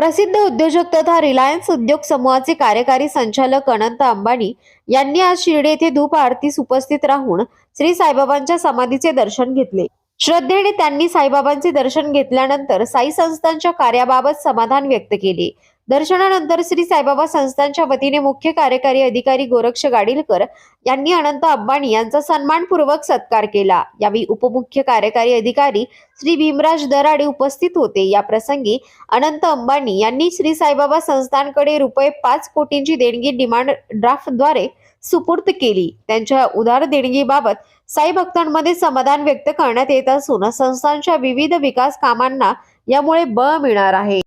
प्रसिद्ध उद्योजक तथा रिलायन्स उद्योग समूहाचे कार्यकारी संचालक अनंत अंबानी यांनी आज शिर्डी येथे धूप आरतीस उपस्थित राहून श्री साईबाबांच्या समाधीचे दर्शन घेतले. श्रद्धेने त्यांनी साईबाबांचे दर्शन घेतल्यानंतर साई संस्थांच्या कार्याबाबत समाधान व्यक्त केले. दर्शनानंतर श्री साईबाबा संस्थांच्या वतीने मुख्य कार्यकारी अधिकारी गोरक्ष गाडीलकर यांनी अनंत अंबानी यांचा सन्मानपूर्वक सत्कार केला. यावेळी उपमुख्य कार्यकारी अधिकारी श्री भीमराज दराडे उपस्थित होते. या प्रसंगी अनंत अंबानी यांनी श्री साईबाबा संस्थांकडे रुपये पाच कोटींची देणगी डिमांड ड्राफ्टद्वारे सुपूर्द केली. त्यांच्या उदार देणगीबाबत साई भक्तांमध्ये समाधान व्यक्त करण्यात येत असून संस्थांच्या विविध विकास कामांना यामुळे बळ मिळणार आहे.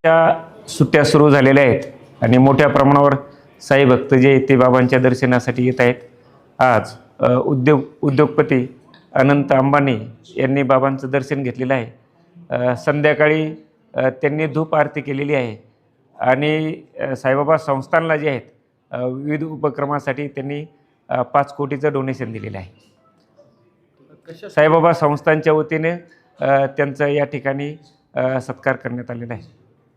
सुट्ट्या सुरू झालेल्या आहेत. आणि मोठ्या प्रमाणावर साई भक्त जे आहेत ते बाबांच्या दर्शनासाठी येत आहेत. आज उद्योग उद्योगपती अनंत अंबानी यांनी बाबांचं दर्शन घेतलेलं आहे. संध्याकाळी त्यांनी धूप आरती केलेली आहे. आणि साईबाबा संस्थानला जे आहेत विविध उपक्रमासाठी त्यांनी पाच कोटीचं डोनेशन दिलेलं आहे. साईबाबा संस्थांच्या वतीने त्यांचा या ठिकाणी सत्कार करण्यात आलेला आहे.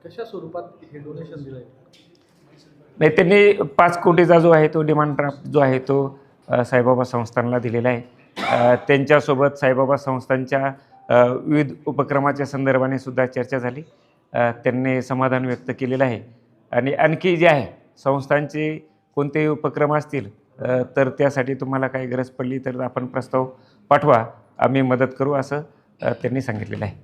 कशा स्वरूपात हे डोनेशन दिलंय? नाही त्यांनी पाच कोटीचा जो आहे तो डिमांड ड्राफ्ट जो आहे तो साईबाबा संस्थानला दिलेला आहे. त्यांच्यासोबत साईबाबा संस्थांच्या विविध उपक्रमाच्या संदर्भाने सुद्धा चर्चा झाली. त्यांनी समाधान व्यक्त केलेलं आहे. आणि आणखी जे आहे संस्थांचे कोणतेही उपक्रम असतील तर त्यासाठी तुम्हाला काही गरज पडली तर आपण प्रस्ताव पाठवा. आम्ही मदत करू असं त्यांनी सांगितलेलं आहे.